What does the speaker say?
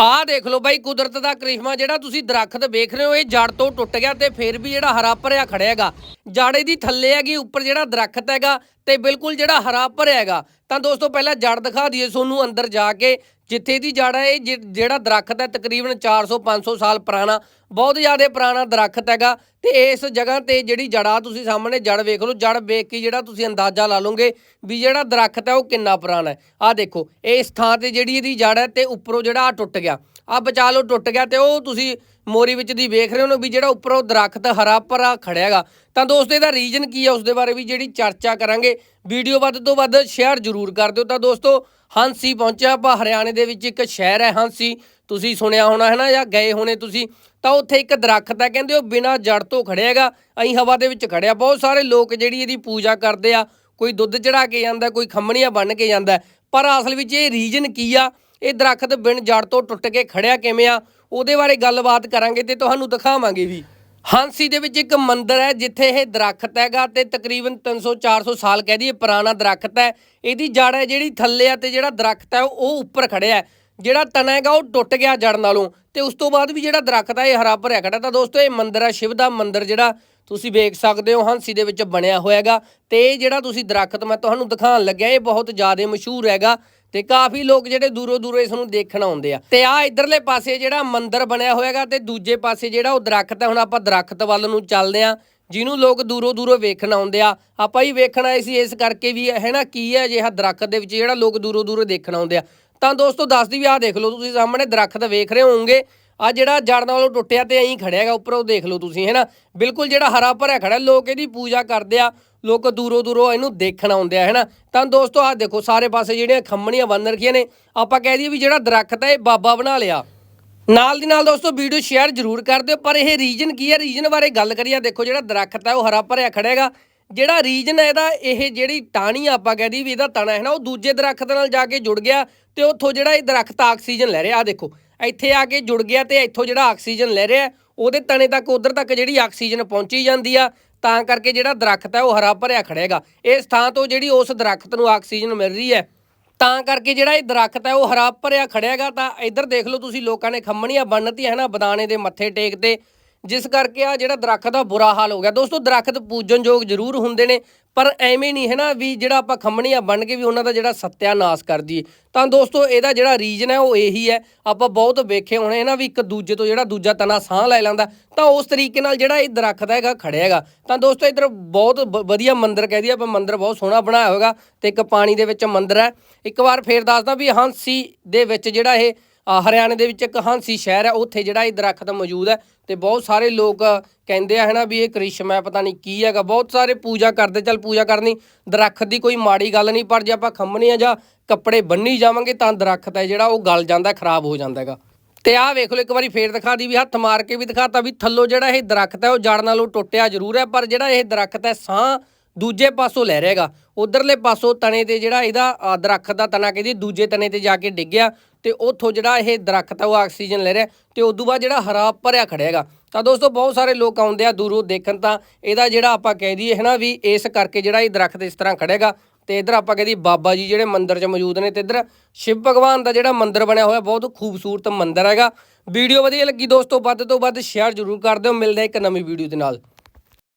ਆਹ ਦੇਖ ਲਓ ਬਾਈ, ਕੁਦਰਤ ਦਾ ਕ੍ਰਿਸ਼ਮਾ ਜਿਹੜਾ ਤੁਸੀਂ ਦਰਖਤ ਵੇਖ ਰਹੇ ਹੋ, ਇਹ ਜੜ ਤੋਂ ਟੁੱਟ ਗਿਆ ਤੇ ਫਿਰ ਵੀ ਜਿਹੜਾ ਹਰਾ ਭਰਿਆ ਖੜਿਆ ਹੈਗਾ। ਜੜ ਇਹਦੀ ਥੱਲੇ ਹੈਗੀ, ਉੱਪਰ ਜਿਹੜਾ ਦਰਖਤ ਹੈਗਾ ਤੇ ਬਿਲਕੁਲ ਜਿਹੜਾ ਹਰਾ ਭਰਿਆ ਹੈਗਾ। ਤਾਂ ਦੋਸਤੋ, ਪਹਿਲਾਂ ਜੜ ਦਿਖਾ ਦਈਏ ਤੁਹਾਨੂੰ ਅੰਦਰ ਜਾ ਕੇ। ਜਿੱਥੇ ਦੀ ਜੜ ਹੈ, ਇਹ ਜਿ- ਜਿਹੜਾ ਦਰਖਤ ਹੈ, ਤਕਰੀਬਨ 400 500 ਸਾਲ ਪੁਰਾਣਾ, ਬਹੁਤ ਜ਼ਿਆਦਾ ਪੁਰਾਣਾ ਦਰਖਤ ਹੈਗਾ ਤੇ ਇਸ ਜਗ੍ਹਾ ਤੇ ਜਿਹੜੀ ਜੜਾ ਤੁਸੀਂ ਸਾਹਮਣੇ ਜੜ ਵੇਖ ਲਓ ਜੜ ਵੇਖ ਕੇ ਜਿਹੜਾ ਤੁਸੀਂ ਅੰਦਾਜ਼ਾ ਲਾ ਲਓਗੇ ਵੀ ਜਿਹੜਾ ਦਰਖਤ ਹੈ, ਉਹ ਕਿੰਨਾ ਪੁਰਾਣਾ ਹੈ। ਆਹ ਦੇਖੋ, ਇਸ ਥਾਂ ਤੇ ਜਿਹੜੀ ਇਹਦੀ ਜੜ ਹੈ ਤੇ ਉੱਪਰੋਂ ਜਿਹੜਾ ਆਹ ਟੁੱਟ ਗਿਆ ਆ ਬਚਾ ਲਓ, ਟੁੱਟ ਗਿਆ ਤੇ ਉਹ ਤੁਸੀਂ ਮੋਰੀ ਵਿੱਚ ਦੀ ਵੇਖ ਰਹੇ ਹੋ ਨਾ ਵੀ ਜਿਹੜਾ ਉੱਪਰੋਂ ਦਰਖਤ ਹਰਾ ਭਰਾ ਖੜਿਆਗਾ। ਤਾਂ ਦੋਸਤੋ, ਇਹਦਾ ਰੀਜਨ ਕੀ ਹੈ ਉਸ ਦੇ ਬਾਰੇ ਵੀ ਜਿਹੜੀ ਚਰਚਾ ਕਰਾਂਗੇ। ਵੀਡੀਓ ਵੱਧ ਤੋਂ ਵੱਧ ਸ਼ੇਅਰ ਜ਼ਰੂਰ ਕਰ ਦਿਓ। ਤਾਂ ਦੋਸਤੋ, ਹਾਂਸੀ ਪਹੁੰਚਿਆ ਆਪਾਂ ਹਰਿਆਣੇ ਦੇ ਵਿੱਚ ਇੱਕ ਸ਼ਹਿਰ ਹੈ ਹਾਂਸੀ। ਤੁਸੀਂ ਸੁਣਿਆ ਹੋਣਾ, ਹੈ ਨਾ, ਜਾਂ ਗਏ ਹੋਣੇ ਤੁਸੀਂ। ਤਾਂ ਉੱਥੇ ਇੱਕ ਦਰਖਤ ਹੈ, ਕਹਿੰਦੇ ਉਹ ਬਿਨਾਂ ਜੜ ਤੋਂ ਖੜਿਆਗਾ। ਅਹੀਂ ਹਵਾ ਦੇ ਵਿੱਚ ਖੜਿਆ। ਬਹੁਤ ਸਾਰੇ ਲੋਕ ਜਿਹੜੀ ਇਹਦੀ ਪੂਜਾ ਕਰਦੇ ਆ, ਕੋਈ ਦੁੱਧ ਚੜਾ ਕੇ ਜਾਂਦਾ, ਕੋਈ ਖੰਮਣੀਆਂ ਬੰਨ ਕੇ ਜਾਂਦਾ। ਪਰ ਅਸਲ ਵਿੱਚ ਇਹ ਰੀਜਨ ਕੀ ਆ? ਇਹ ਦਰਖਤ ਬਿਨ ਜੜ ਤੋਂ ਟੁੱਟ ਕੇ ਖੜਿਆ ਕਿਵੇਂ ਆ? ਉਹਦੇ ਬਾਰੇ ਗੱਲਬਾਤ ਕਰਾਂਗੇ ਤੇ ਤੁਹਾਨੂੰ ਦਿਖਾਵਾਂਗੇ ਵੀ। ਹਾਂਸੀ ਦੇ ਵਿੱਚ ਇੱਕ ਮੰਦਿਰ ਹੈ ਜਿੱਥੇ ਇਹ ਦਰਖਤ ਹੈਗਾ ਤੇ ਤਕਰੀਬਨ 300 400 ਸਾਲ ਕਹਿ ਦਈਏ ਪੁਰਾਣਾ ਦਰਖਤ ਹੈ। ਇਹਦੀ ਜੜ ਹੈ ਜਿਹੜੀ ਥੱਲੇ ਆ ਤੇ ਜਿਹੜਾ ਦਰਖਤ ਹੈ ਉਹ ਉੱਪਰ ਖੜਿਆ ਹੈ। ਜਿਹੜਾ ਤਣਾ ਹੈਗਾ ਉਹ ਟੁੱਟ ਗਿਆ ਜੜ ਨਾਲੋਂ। ਤੇ ਉਸ ਤੋਂ ਬਾਅਦ ਵੀ ਜਿਹੜਾ ਦਰਖਤ ਹੈ ਇਹ ਹਰਾ ਭਰਿਆ ਖੜਾ ਤਾਂ ਦੋਸਤੋ, ਇਹ ਮੰਦਿਰ ਹੈ ਸ਼ਿਵ ਦਾ ਮੰਦਿਰ ਜਿਹੜਾ ਤੁਸੀਂ ਵੇਖ ਸਕਦੇ ਹੋ, ਹਾਂਸੀ ਦੇ ਵਿੱਚ ਬਣਿਆ ਹੋਇਆ ਹੈਗਾ। ਤੇ ਇਹ ਜਿਹੜਾ ਤੁਸੀਂ ਦਰਖਤ ਮੈਂ ਤੁਹਾਨੂੰ ਦਿਖਾਉਣ ਲੱਗਿਆ, ਇਹ ਬਹੁਤ ਜ਼ਿਆਦਾ ਮਸ਼ਹੂਰ ਹੈਗਾ। ਤੇ ਕਾਫੀ ਲੋਕ ਜਿਹੜੇ ਦੂਰੋਂ ਦੂਰੋਂ ਇਸ ਨੂੰ ਦੇਖਣ ਆਉਂਦੇ ਆ। ਤੇ ਆ ਇਧਰਲੇ ਪਾਸੇ ਜਿਹੜਾ ਮੰਦਿਰ ਬਣਿਆ ਹੋਇਆਗਾ ਤੇ ਦੂਜੇ ਪਾਸੇ ਜਿਹੜਾ ਉਹ ਦਰਖਤ ਹੈ ਹੁਣ ਆਪਾਂ ਦਰਖਤ ਵੱਲ ਨੂੰ ਚੱਲਦੇ ਆ, ਜਿਹਨੂੰ ਲੋਕ ਦੂਰੋਂ ਦੂਰੋਂ ਵੇਖਣ ਆਉਂਦੇ ਆ। ਆਪਾਂ ਹੀ ਵੇਖਣ ਆਏ ਸੀ ਇਸ ਕਰਕੇ ਵੀ ਹੈ ਨਾ ਕੀ ਹੈ ਅਜਿਹਾ ਦਰਖਤ ਦੇ ਵਿੱਚ ਜਿਹੜਾ ਲੋਕ ਦੂਰੋਂ ਦੂਰੋਂ ਦੇਖਣ ਆਉਂਦੇ ਆ। ਤਾਂ ਦੋਸਤੋ ਦੱਸਦੀ ਵੀ ਆਹ ਦੇਖ ਲਓ ਤੁਸੀਂ, ਸਾਹਮਣੇ ਦਰਖਤ ਵੇਖ ਰਹੇ ਹੋਵੋਗੇ। ਆ ਜਿਹੜਾ ਜੜ ਨਾਲੋਂ ਟੁੱਟਿਆ ਤੇ ਐਂ ਖੜਿਆ ਹੈਗਾ, ਉੱਪਰੋਂ ਦੇਖ ਲਓ ਤੁਸੀਂ ਹੈਨਾ ਬਿਲਕੁਲ ਜਿਹੜਾ ਹਰਾ ਭਰਿਆ ਖੜਾ ਲੋਕ ਇਹਦੀ ਪੂਜਾ ਕਰਦੇ ਆ। ਲੋਕ ਦੂਰੋਂ ਦੂਰੋਂ ਇਹਨੂੰ ਦੇਖਣ ਆਉਂਦੇ ਆ, ਹੈਨਾ? ਤਾਂ ਦੋਸਤੋ, ਆਹ ਦੇਖੋ, ਸਾਰੇ ਪਾਸੇ ਜਿਹੜੀਆਂ ਖੰਮਣੀਆਂ ਬੰਨ ਰੱਖੀਆਂ ਨੇ, ਆਪਾਂ ਕਹਿ ਦਈਏ ਵੀ ਜਿਹੜਾ ਦਰਖਤ ਹੈ ਇਹ ਬਾਬਾ ਬਣਾ ਲਿਆ। ਨਾਲ ਦੀ ਨਾਲ ਦੋਸਤੋ, ਵੀਡੀਓ ਸ਼ੇਅਰ ਜ਼ਰੂਰ ਕਰ ਦਿਓ, ਪਰ ਇਹ ਰੀਜਨ ਕੀ ਹੈ ਰੀਜਨ ਬਾਰੇ ਗੱਲ ਕਰੀਏ ਦੇਖੋ, ਜਿਹੜਾ ਦਰਖਤ ਹੈ ਉਹ ਹਰਾ ਭਰਿਆ ਖੜੇਗਾ ਜਿਹੜਾ ਰੀਜਨ ਹੈ ਇਹਦਾ, ਇਹ ਜਿਹੜੀ ਟਾਹਣੀ ਆ, ਆਪਾਂ ਕਹਦੀ ਵੀ ਇਹਦਾ ਤਣਾ ਹੈ ਨਾ, ਉਹ ਦੂਜੇ ਦਰਖਤ ਨਾਲ ਜਾ ਕੇ ਜੁੜ ਗਿਆ ਤੇ ਉੱਥੋਂ ਜਿਹੜਾ ਇਹ ਦਰਖਤ ਆਕਸੀਜਨ ਲੈ ਰਿਹਾ ਆ ਦੇਖੋ। ਇੱਥੇ ਆ ਕੇ ਜੁੜ ਗਿਆ ਤੇ ਇੱਥੋਂ ਜਿਹੜਾ ਆਕਸੀਜਨ ਲੈ ਰਿਹਾ, ਉਹਦੇ ਤਣੇ ਤੱਕ, ਉਧਰ ਤੱਕ ਜਿਹੜੀ ਆਕਸੀਜਨ ਪਹੁੰਚੀ ਜਾਂਦੀ ਆ ਤਾਂ ਕਰਕੇ ਜਿਹੜਾ ਦਰਖਤ ਹੈ ਉਹ ਹਰਾ ਭਰਿਆ ਖੜੇਗਾ ਇਸ ਥਾਂ ਤੋਂ ਜਿਹੜੀ ਉਸ ਦਰਖਤ ਨੂੰ ਆਕਸੀਜਨ ਮਿਲ ਰਹੀ ਹੈ, ਤਾਂ ਕਰਕੇ ਜਿਹੜਾ ਇਹ ਦਰਖਤ ਹੈ ਉਹ ਹਰਾ ਭਰਿਆ ਖੜਿਆਗਾ ਤਾਂ ਇੱਧਰ ਦੇਖ ਲਓ ਤੁਸੀਂ, ਲੋਕਾਂ ਨੇ ਖੰਮਣੀਆਂ ਬੰਨਤੀਆਂ ਹੈ ਨਾ ਬਦਾਨੇ ਦੇ ਮੱਥੇ ਟੇਕਦੇ। ਜਿਸ ਕਰਕੇ ਆ ਜਿਹੜਾ ਦਰਖਤ ਦਾ ਬੁਰਾ ਹਾਲ ਹੋ ਗਿਆ। ਦੋਸਤੋ, ਦਰਖਤ ਪੂਜਨਯੋਗ ਜ਼ਰੂਰ ਹੁੰਦੇ ਨੇ। ਪਰ ਐਵੇਂ ਨਹੀਂ ਹੈ ਨਾ ਵੀ ਜਿਹੜਾ ਆਪਾਂ ਖੰਮਣੀਆਂ ਬਣ ਕੇ ਵੀ ਉਹਨਾਂ ਦਾ ਜਿਹੜਾ ਸਤਿਆਨਾਸ਼ ਕਰ ਦਈਏ ਤਾਂ ਦੋਸਤੋ, ਇਹਦਾ ਜਿਹੜਾ ਰੀਜਨ ਹੈ ਉਹ ਇਹੀ ਹੈ। ਆਪਾਂ ਬਹੁਤ ਵੇਖੇ ਹੋਣੇ ਨਾ ਵੀ ਇੱਕ ਦੂਜੇ ਤੋਂ ਜਿਹੜਾ ਦੂਜਾ ਤਨਾ ਸਾਹ ਲੈ ਲੈਂਦਾ, ਤਾਂ ਉਸ ਤਰੀਕੇ ਨਾਲ ਜਿਹੜਾ ਇਹ ਦਰਖਤ ਹੈਗਾ, ਖੜਿਆ ਹੈਗਾ। ਤਾਂ ਦੋਸਤੋ, ਇਧਰ ਬਹੁਤ ਵ- ਵਧੀਆ ਮੰਦਿਰ ਕਹਿ ਦਈਏ, ਆਪਾਂ ਮੰਦਿਰ ਬਹੁਤ ਸੋਹਣਾ ਬਣਾਇਆ ਹੋਵੇਗਾ ਤੇ ਇੱਕ ਪਾਣੀ ਦੇ ਵਿੱਚ ਮੰਦਿਰ ਹੈ। ਇੱਕ ਵਾਰ ਫੇਰ ਦੱਸਦਾ ਵੀ ਹਾਂਸੀ ਦੇ ਵਿੱਚ ਜਿਹੜਾ ਇਹ ਹਰਿਆਣੇ ਦੇ ਵਿੱਚ ਇੱਕ ਹਾਂਸੀ ਸ਼ਹਿਰ ਹੈ ਉੱਥੇ ਜਿਹੜਾ ਇਹ ਦਰਖਤ ਮੌਜੂਦ ਹੈ ਤੇ ਬਹੁਤ ਸਾਰੇ ਲੋਕ ਕਹਿੰਦੇ ਆ ਹਨਾ ਵੀ ਇਹ ਕ੍ਰਿਸ਼ਮਾ ਹੈ ਪਤਾ ਨਹੀਂ ਕੀ ਹੈਗਾ ਬਹੁਤ ਸਾਰੇ ਪੂਜਾ ਕਰਦੇ ਚੱਲ ਪੂਜਾ ਕਰਨੀ ਦਰਖਤ ਦੀ ਕੋਈ ਮਾੜੀ ਗੱਲ ਨਹੀਂ ਪਰ ਜੇ ਆਪਾਂ ਖੰਮਣੇ ਆ ਜਾਂ ਕੱਪੜੇ ਬੰਨੀ ਜਾਵਾਂਗੇ ਤਾਂ ਦਰਖਤ ਹੈ ਜਿਹੜਾ ਉਹ ਗਲ ਜਾਂਦਾ ਖਰਾਬ ਹੋ ਜਾਂਦਾ ਹੈਗਾ। ਤੇ ਆਹ ਵੇਖ ਲਓ ਇੱਕ ਵਾਰੀ ਫੇਰ ਦਿਖਾ ਦੀ ਵੀ ਹੱਥ ਮਾਰ ਕੇ ਵੀ ਦਿਖਾਤਾ ਵੀ ਥੱਲੋਂ ਜਿਹੜਾ ਇਹ ਦਰਖਤ ਹੈ ਉਹ ਜੜ ਨਾਲੋਂ ਟੁੱਟਿਆ ਜ਼ਰੂਰ ਹੈ ਪਰ ਜਿਹੜਾ ਇਹ ਦਰਖਤ ਹੈ ਸਾਹ ਦੂਜੇ ਪਾਸੋਂ ਲੈ ਰਿਹਾਗਾ ਉਧਰਲੇ ਪਾਸੋਂ ਤਣੇ ਤੇ ਜਿਹੜਾ ਇਹਦਾ ਅ, ਦਰਖਤ ਦਾ ਤਣਾ ਕਹਿੰਦੀ ਦੂਜੇ ਤਣੇ ਤੇ ਜਾ ਕੇ ਡਿੱਗਿਆ ਤੇ ਉੱਥੋਂ ਜਿਹੜਾ ਇਹ ਦਰਖਤ ਆ, ਉਹ ਆਕਸੀਜਨ ਲੈ ਰਿਹਾ ਤੇ ਤੋਂ ਬਾਅਦ ਜਿਹੜਾ ਹਰਾ ਭਰਿਆ ਖੜਿਆਗਾ ਤਾਂ ਦੋਸਤੋ, ਬਹੁਤ ਸਾਰੇ ਲੋਕ ਆਉਂਦੇ ਆ ਦੂਰੋਂ ਦੇਖਣ ਤਾਂ ਇਹਦਾ ਜਿਹੜਾ ਆਪਾਂ ਕਹਿ ਦਈਏ ਹੈ ਨਾ ਵੀ ਇਸ ਕਰਕੇ ਜਿਹੜਾ ਇਹ ਦਰਖਤ ਇਸ ਤਰ੍ਹਾਂ ਖੜੇਗਾ ਤੇ ਇਧਰ ਆਪਾਂ ਕਹਿੰਦੀ ਬਾਬਾ ਜੀ ਜਿਹੜੇ ਮੰਦਿਰ 'ਚ ਮੌਜੂਦ ਨੇ ਤੇ ਇਧਰ ਸ਼ਿਵ ਭਗਵਾਨ ਦਾ ਜਿਹੜਾ ਮੰਦਿਰ ਬਣਿਆ ਹੋਇਆ ਬਹੁਤ ਖੂਬਸੂਰਤ ਮੰਦਿਰ ਹੈਗਾ। ਵੀਡੀਓ ਵਧੀਆ ਲੱਗੀ ਦੋਸਤੋ, ਵੱਧ ਤੋਂ ਵੱਧ ਸ਼ੇਅਰ ਜ਼ਰੂਰ ਕਰ ਦਿਓ। ਮਿਲਦੇ ਇੱਕ ਨਵੀਂ ਵੀਡੀਓ ਦੇ ਨਾਲ।